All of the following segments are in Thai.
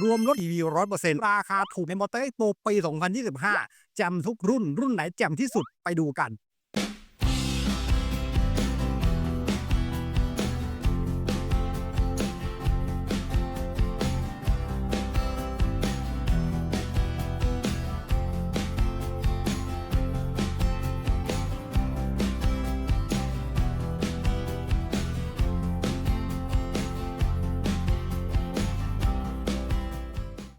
รวมรถ EV 100%ราคาถูกในมอเตอร์เอ็กโปปี 2025 แจ่มทุกรุ่นรุ่นไหนแจ่มที่สุดไปดูกัน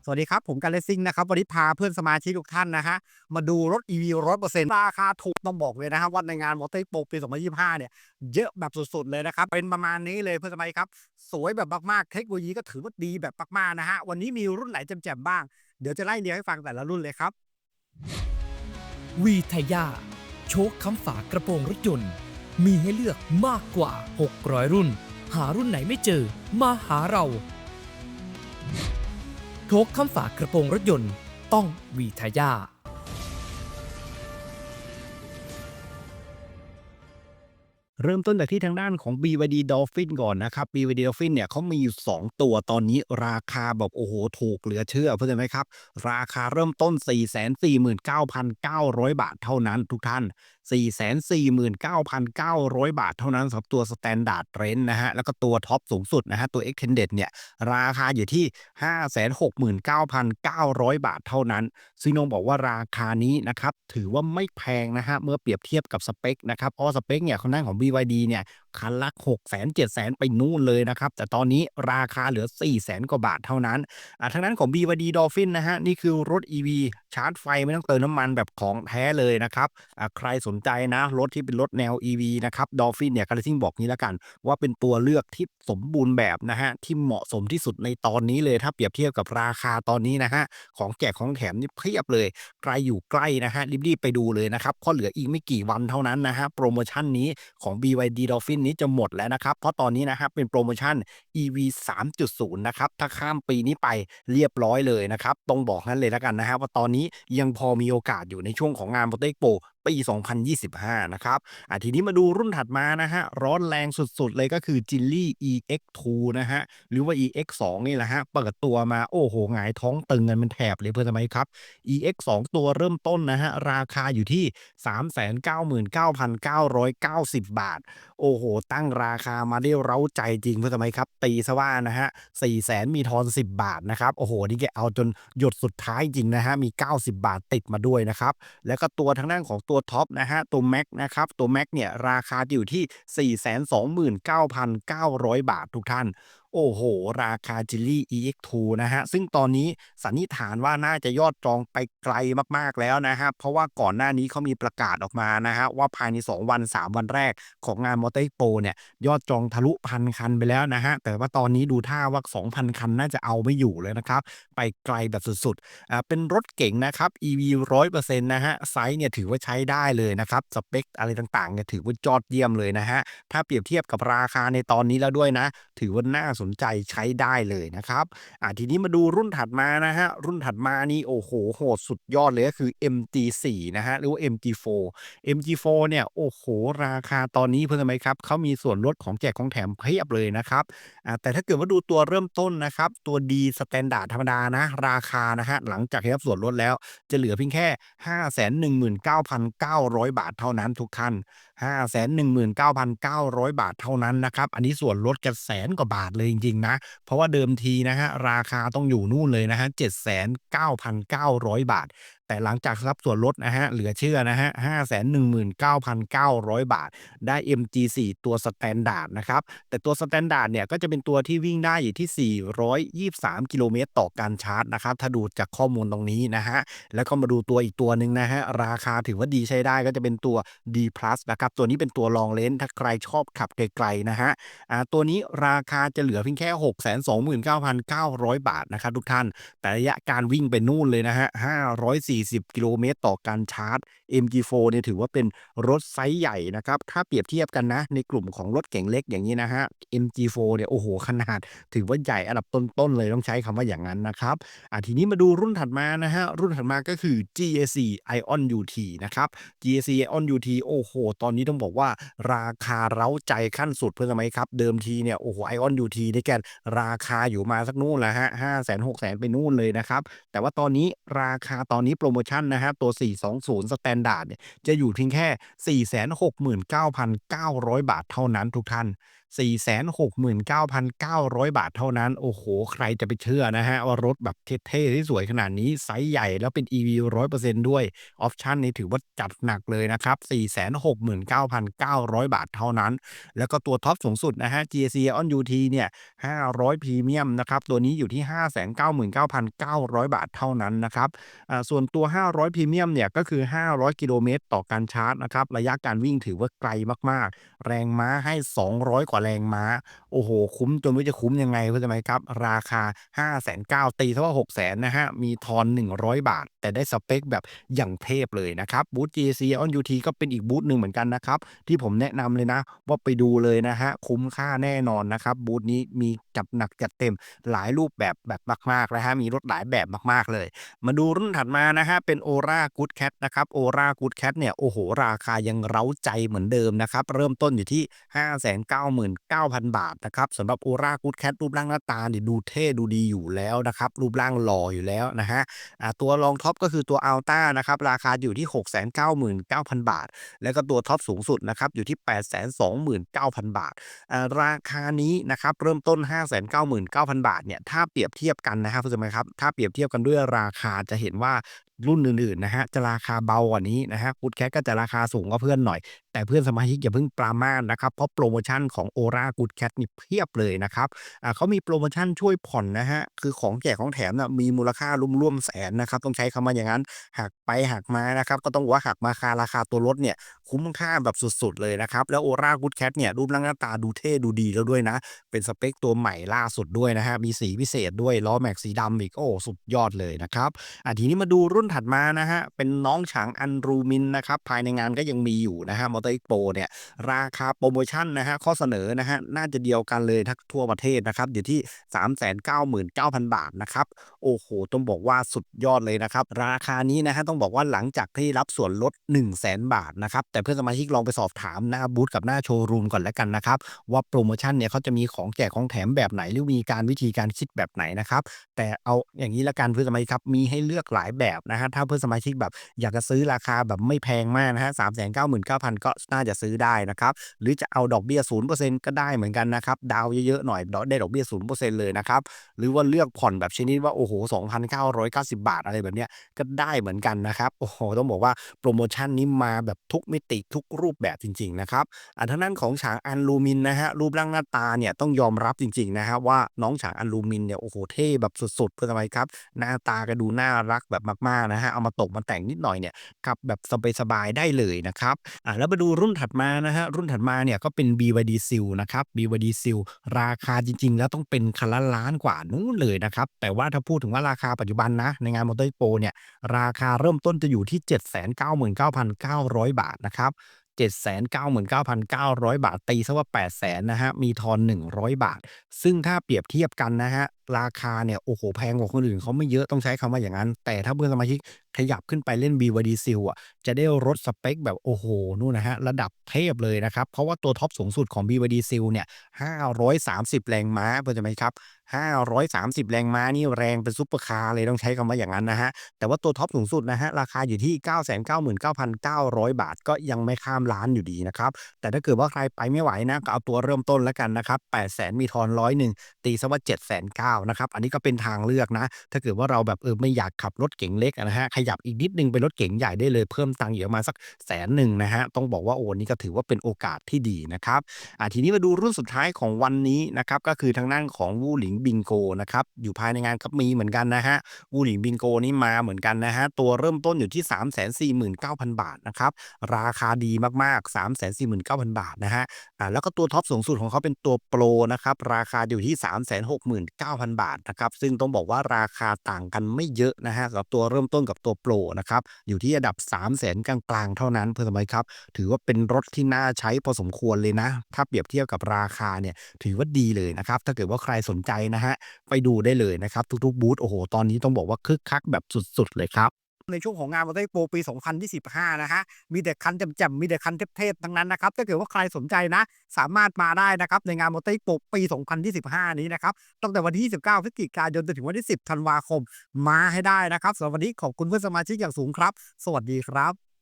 สวัสดีครับ ผมกันเลสซิ่งนะครับ วันนี้พาเพื่อนสมาชิกทุกท่านนะฮะ มาดูรถ EV 100%ราคาถูกต้องบอกเลยนะครับว่าในงานมอเตอร์โปปี 2025 เนี่ย เยอะแบบสุด ๆ เลยนะครับ เป็นประมาณนี้เลยเพื่อนสมาชิกครับ สวยแบบมาก ๆ เทคโนโลยีก็ถือว่าดีแบบมาก ๆ นะฮะ วันนี้มีรุ่นไหนแจ่มๆบ้าง เดี๋ยวจะไล่เรียงให้ฟังแต่ละรุ่นเลยครับวีทยาโชคคำฝากระโปรงรถยนต์ มีให้เลือกมากกว่า 600 รุ่น หารุ่นไหนไม่เจอ มาหาเรา โชคคำฝากระโปรงรถยนต์ต้องวีทายาเริ่มต้นจากที่ทางด้านของ BYD Dolphin ก่อนนะครับ BYD Dolphin เนี่ยเขามีอยู่ 2 ตัวตอนนี้ราคาแบบโอ้โห ถูกเหลือเชื่อเพื่อนไหมครับ ราคาเริ่มต้น 449,900 บาทเท่านั้นทุกท่าน 449,900 บาทเท่านั้นสำหรับตัว Standard Range นะฮะ แล้วก็ตัวท็อปสูงสุดนะฮะ ตัว Extended เนี่ย ราคาอยู่ที่ 569,900 บาทเท่านั้นซึ่งน้องบอกว่าราคานี้นะครับ ถือว่าไม่แพงนะฮะ เมื่อเปรียบเทียบกับสเปคนะครับเพราะสเปคเนี่ยของด้านของ BYD เนี่ยคันละ6 0 0 0 0 7 0 0 0 ไปนู่นเลยนะครับ แต่ตอนนี้ราคาเหลือ 4 0 0 0 0 กว่าบาทเท่านั้นอ่าทางด้นของ BYD Dolphin นะฮะ นี่คือรถ EV ชาร์จไฟไม่ต้องเติมน้ำมันแบบของแท้เลยนะครับอ่าใครสนใจนะ รถที่เป็นรถแนว EV นะครับ Dolphin เนี่ยการซิ่งบอกนี้แล้วกัน ว่าเป็นตัวเลือกที่สมบูรณ์แบบนะฮะ ที่เหมาะสมที่สุดในตอนนี้เลย ถ้าเปรียบเทียบกับราคาตอนนี้นะฮะ ของแจกของแถมนี่เพียบเลย ใครอยู่ใกล้นะฮะ รีบๆไปดูเลยนะครับเพราะเหลืออีกไม่กี่วันเท่านั้นนะฮะ โปรโมชั่นนี้ของ BYD Dolphin นี้จะหมดแล้วนะครับ เพราะตอนนี้นะครับเป็นโปรโมชั่น EV 3.0 นะครับ ถ้าข้ามปีนี้ไปเรียบร้อยเลยนะครับต้องบอกนั้นเลยแล้วกันนะฮะว่าตอนนี้ยังพอมีโอกาสอยู่ในช่วงของงาน m o t o r Expo ปี ปี 2025 นะครับอะทีนี้มาดูรุ่นถัดมานะฮะ ร้อนแรงสุดๆ เลยก็คือ g i l l y EX2 นะฮะ หรือว่า EX2 นี่แหละฮะ เปิดตัวมาโอ้โหหงายท้องตึงกันเป็นแถบเลยเพื่อนสมัยครับ EX2 ตัวเริ่มต้นนะฮะ ราคาอยู่ที่ 399,990 บาท โอ้โห ตั้งราคามาได้เร้าใจจริงเพื่อนสมัยครับ ตีซะว่านะฮะ400,000มีทอน 10 บาทนะครับ โอ้โห นี่แกเอาจนหยดสุดท้ายจริงนะฮะ มี 90 บาทติดมาด้วยนะครับ แล้วก็ตัวทางด้านของตัวัวท็อปนะฮะตัวแม็กนะครับตัวแม็กเนี่ยราคาอยู่ที่ 429,900 บาททุกท่าน โอ้โห ราคา g i l l y EX2 นะฮะ ซึ่งตอนนี้สันนิษฐานว่าน่าจะยอดจองไปไกลมากๆแล้วนะฮะ เพราะว่าก่อนหน้านี้เขามีประกาศออกมานะฮะ ว่าภายใน 2 วัน 3 วันแรกของงาน m o t o r Expo เนี่ย ยอดจองทะลุพันคันไปแล้วนะฮะ แต่ว่าตอนนี้ดูท่าว่า 2,000 คันน่าจะเอาไม่อยู่เลยนะครับ ไปไกลแบบสุดๆอ่าเป็นรถเก๋งนะครับ EV 100%นะฮะ ไซส์เนี่ยถือว่าใช้ได้เลยนะครับ สเปคอะไรต่างๆเนี่ยถือว่ายอดเยี่ยมเลยนะฮะ ถ้าเปรียบเทียบกับราคาในตอนนี้แล้วด้วยนะ ถือว่าน่าสนนใจใช้ได้เลยนะครับอ่าทีนี้มาดูรุ่นถัดมานะฮะ รุ่นถัดมานี่โอ้โหโหดสุดยอดเลยก็คือ MG4 นะฮะ หรือว่า MG4 MG4 เนี่ยโอ้โห ราคาตอนนี้เพื่อนไหมครับเขามีส่วนลดของแจกของแถมเพียบเลยนะครับอ่าแต่ถ้าเกิดว่าดูตัวเริ่มต้นนะครับ ตัวดีสแตนดาร์ดธรรมดานะ ราคานะฮะหลังจากได้รับส่วนลดแล้วจะเหลือเพียงแค่ 519,900 บาทเท่านั้นทุกท่าน 519,900 บาทเท่านั้นนะครับ อันนี้ส่วนลดกันแสนกว่าบาทเลยจริง ๆ นะ เพราะว่าเดิมทีนะฮะราคาต้องอยู่นู่นเลยนะฮะ7,9,900บาท แต่หลังจากรับส่วนลดนะฮะเหลือเชื่อนะฮะ519,900บาท ได้ MG4 ตัวสแตนดาร์ดนะครับ แต่ตัวสแตนดาร์ดเนี่ยก็จะเป็นตัวที่วิ่งได้อยู่ที่ 423 กิโลเมตรต่อการชาร์จนะครับ ถ้าดูจากข้อมูลตรงนี้นะฮะ แล้วก็มาดูตัวอีกตัวหนึ่งนะฮะ ราคาถือว่าดีใช้ได้ก็จะเป็นตัว D Plus นะครับ ตัวนี้เป็นตัวลองเลนถ้าใครชอบขับไกลๆนะฮะอ่าตัวนี้ราคาจะเหลือเพียงแค่ 629,900 บาทนะครับทุกท่าน แต่ระยะการวิ่งไปนู่นเลยนะฮะ540 40 กิโลเมตรต่อการชาร์จ MG4 เนี่ยถือว่าเป็นรถไซส์ใหญ่นะครับ ถ้าเปรียบเทียบกันนะ ในกลุ่มของรถเก๋งเล็กอย่างนี้นะฮะ MG4 เนี่ยโอ้โฮขนาด ถือว่าใหญ่อันดับต้นๆเลยต้องใช้คำว่าอย่างนั้นนะครับอ่าทีนี้มาดูรุ่นถัดมานะฮะ รุ่นถัดมาก็คือ GAC Ion UT นะครับ GAC Ion UT โอ้โฮตอนนี้ต้องบอกว่าราคาเร้าใจขั้นสุดเพื่อนสมัยครับ เดิมทีเนี่ยโอ้โฮ Ion UT นี่แก่ราคาอยู่มาสักนู่นแหละครับ500,000 600,000ไปนู่นเลยนะครับ แต่ว่าตอนนี้ราคาตอนนี้รโมชันนะครับตัว 420สแตนดาร์ดเนี่ยจะอยู่เพียงแค่ 469,900 บาทเท่านั้นทุกท่าน 469,900 บาทเท่านั้น โอ้โฮใครจะไปเชื่อนะครับว่ารถแบบเท่ๆที่สวยขนาดนี้ ไซซ์ใหญ่แล้วเป็น EV 100%ด้วย ออปชันนี้ถือว่าจัดหนักเลยนะครับ 469,900 บาทเท่านั้น แล้วก็ตัวท็อปสูงสุดนะฮะ GAC On UT เนี่ย 500 พรีเมียมนะครับ ตัวนี้อยู่ที่ 599,900 บาทเท่านั้นนะครับอ่าส่วนตัว 500 พรีเมียมเนี่ยก็คือ 500 กิโลเมตรต่อการชาร์จนะครับ ระยะการวิ่งถือว่าไกลมากๆ แรงม้าให้ 200 กว่าแรงม้า โอ้โฮคุ้มจนไม่จะคุ้มยังไงเข้าใจไหมครับ ราคา 5 9 0 0 0ตีเสียว่า6 0 0 0 0นะฮะ มีทอน 100 บาท แต่ได้สเปกแบบอย่างเทพเลยนะครับบูธ GC on UT ก็เป็นอีกบูธหนึ่งเหมือนกันนะครับ ที่ผมแนะนำเลยนะ ว่าไปดูเลยนะฮะ คุ้มค่าแน่นอนนะครับบูธนี้มีจัดหนักจัดเต็มหลายรูปแบบแบบมากๆนะฮะมีรถหลายแบบมากๆเลย มาดูรุ่นถัดมานะฮะเป็น Aura Good Cat นะครับ Aura Good Cat เนี่ยโอ้โฮราคายังเร้าใจเหมือนเดิมนะครับ เริ่มต้นอยู่ที่ 599,000 บาทนะครับสำหรับ Aura Good Cat รูปร่างหน้าตาเนี่ยดูเท่ดูดีอยู่แล้วนะครับ รูปร่างหล่ออยู่แล้วนะฮะตัวรองท็อปก็คือตัว Alta นะครับ ราคาอยู่ที่ 699,000 บาท แล้วก็ตัวท็อปสูงสุดนะครับ อยู่ที่ 829,000 บาทอ่าราคานี้นะครับ เริ่มต้น 599,000 บาทเนี่ยถ้าเปรียบเทียบกันนะครับคุณผู้ชมครับถ้าเปรียบเทียบกันด้วยราคาจะเห็นว่า รุ่นอื่นๆนะฮะจะราคาเบากว่านี้นะฮะ Good Cat ก็จะราคาสูงกว่าเพื่อนหน่อย แต่เพื่อนสมาชิกอย่าเพิ่งปรามาสนะครับ เพราะโพรโมชั่นของ Aura Good Cat นี่เพียบเลยนะครับอ่าเขามีโพรโมชั่นช่วยผ่อนนะฮะคือของแจกของแถมน่ะมีมูลค่าร่วมๆแสนนะครับต้องใช้คำว่าอย่างงั้นหักไปหักมานะครับก็ต้องว่าหักมาคาราคาตัวรถเนี่ยคุ้มค่าแบบสุดๆเลยนะครับแล้ว Aura Good Cat เนี่ยรูปร่างหน้าตาดูเท่ดูดีแล้วด้วยนะ เป็นสเปคตัวใหม่ล่าสุดด้วยนะฮะมีสีพิเศษด้วยล้อแม็กสีดำอีกโอ้สุดยอดเลยนะครับอ่าทีนี้มาดูรุ่นถัดมานะฮะ เป็นน้องฉางอันรูมินนะครับ ภายในงานก็ยังมีอยู่นะฮะมอเตอร์อ็กโปเนี่ย ราคาโปรโมชั่นนะฮะ ข้อเสนอนะฮะ น่าจะเดียวกันเลยทั้งทั่วประเทศนะครับ อยู่ที่ 399,000 บาทนะครับ โอ้โฮต้องบอกว่าสุดยอดเลยนะครับ ราคานี้นะฮะ ต้องบอกว่าหลังจากที่รับส่วนลด 100,000บาทนะครับ แต่เพื่อนสมาชิกลองไปสอบถามหน้าบูธกับหน้าโชว์รูมก่อนแล้วกันนะครับ ว่าโปรโมชั่นเนี่ยเขาจะมีของแจกของแถมแบบไหนหรือมีการวิธีการคิดแบบไหนนะครับ แต่เอาอย่างนี้ละกันเพื่อนสมาชิกครับ มีให้เลือกหลายแบบนะะฮะถ้าเพื่อนสมาชิกแบบอยากจะซื้อราคาแบบไม่แพงมากนะฮะ399,000ก็น่าจะซื้อได้นะครับ หรือจะเอาดอกเบี้ย0%ก็ได้เหมือนกันนะครับ ดาวเยอะๆหน่อยได้ดอกเบี้ย0%เปอร์เซ็นเลยนะครับ หรือว่าเลือกผ่อนแบบชนิดว่าโอ้โฮ2,990บาทอะไรแบบเนี้ยก็ได้เหมือนกันนะครับ โอ้โฮต้องบอกว่าโปรโมชั่นนี้มาแบบทุกมิติทุกรูปแบบจริง ๆ นะครับอ่าทางด้นของฉางอันลูมินนะฮะรูปร่างหน้าตาเนี่ยต้องยอมรับจริงๆนะฮะว่าน้องฉางอันลูมินเนี่ยโอ้โฮเท่แบบสุดๆเพื่อนสมาชิกครับ หน้าตาก็ดูน่ารักแบบมากนะฮะเอามาตกมาแต่งนิดหน่อยเนี่ยขับแบบสบายๆได้เลยนะครับอ่าแล้วมาดูรุ่นถัดมานะฮะรุ่นถัดมาเนี่ยก็เป็น BYD Seal นะครับ BYD Seal ราคาจริง ๆ แล้วต้องเป็นคันละล้านกว่านู้นเลยนะครับแต่ว่าถ้าพูดถึงว่าราคาปัจจุบันนะในงานมอเตอร์ Expo เนี่ยราคาเริ่มต้นจะอยู่ที่ 799,900 บาทนะครับ799,900 บาท ตีเสียว่า800,000นะฮะ มีทอน 100 บาท ซึ่งถ้าเปรียบเทียบกันนะฮะ ราคาเนี่ยโอ้โหแพงกว่าคนอื่นเขาไม่เยอะต้องใช้คำว่าอย่างนั้น แต่ถ้าเพื่อนสมาชิก ขยับขึ้นไปเล่น BYD Seal อะจะได้รถสเปกแบบโอ้โฮนู่นนะฮะระดับเทพเลยนะครับ เพราะว่าตัวท็อปสูงสุดของ BYD Seal เนี่ย530 แรงม้าเข้าใจไหมครับ530 แรงม้านี่แรงเป็นซุปเปอร์คาร์เลยต้องใช้คำว่าอย่างงั้นนะฮะ แต่ว่าตัวท็อปสูงสุดนะฮะ ราคาอยู่ที่ 999,900 บาทก็ยังไม่ข้ามล้านอยู่ดีนะครับ แต่ถ้าเกิดว่าใครไปไม่ไหวนะ ก็เอาตัวเริ่มต้นแล้วกันนะครับ 800,000 มีทอน100ตีเสียว่า790,000นะครับ อันนี้ก็เป็นทางเลือกนะ ถ้าเกิดว่าเราแบบเออไม่อยากขับรถเก๋งเล็กนะฮะขยับอีกนิดหนึ่งเป็นรถเก๋งใหญ่ได้เลยเพิ่มตังค์อีกประมาสัก100,000นะฮะต้องบอกว่าโอ้นี่ก็ถือว่าเป็นโอกาสที่ดีนะครับอ่าทีนี้มาดูรุ่นสุดท้ายของวันนี้นะครับก็คือทางด้านของ Wuling Bingo นะครับอยู่ภายในงานก็มีเหมือนกันนะฮะ Wuling Bingo นี่มาเหมือนกันนะฮะตัวเริ่มต้นอยู่ที่ 349,000 บาทนะครับราคาดีมากๆ 349,000 บาทนะฮะอ่าแล้วก็ตัวท็อปสูงสุดของเขาเป็นตัวโปรนะครับราคาอยู่ที่ 369,000 บาทนะครับซึ่งต้องบอกว่าราคาต่างกันไม่เยอะนะฮะสำหรับตัวเริ่มต้นกับตัวโปรนะครับ อยู่ที่ระดับ 3 0 0 0 0นกลางๆ เท่านั้นเพื่อนสมัยครับ ถือว่าเป็นรถที่น่าใช้พอสมควรเลยนะ ถ้าเปรียบเทียบกับราคาเนี่ยถือว่าดีเลยนะครับ ถ้าเกิดว่าใครสนใจนะฮะ ไปดูได้เลยนะครับ ทุกๆบูธโอ้โห ตอนนี้ต้องบอกว่าคึกคักแบบสุดๆเลยครับ ในช่วงของงานมอเตอร์โปรปี 2025 นะฮะ มีแต่คันแจ่มๆ มีแต่คันเทพๆ ทั้งนั้นนะครับ ถ้าเกิดว่าใครสนใจนะ สามารถมาได้นะครับ ในงานมอเตอร์โปรปี 2025 นี้นะครับ ตั้งแต่วันที่ 29พฤศจิกายนจนถึงวันที่ 10 ธันวาคม มาให้ได้นะครับสำหรับวันนี้ขอบคุณเพื่อนสมาชิกอย่างสูงครับ สวัสดีครับ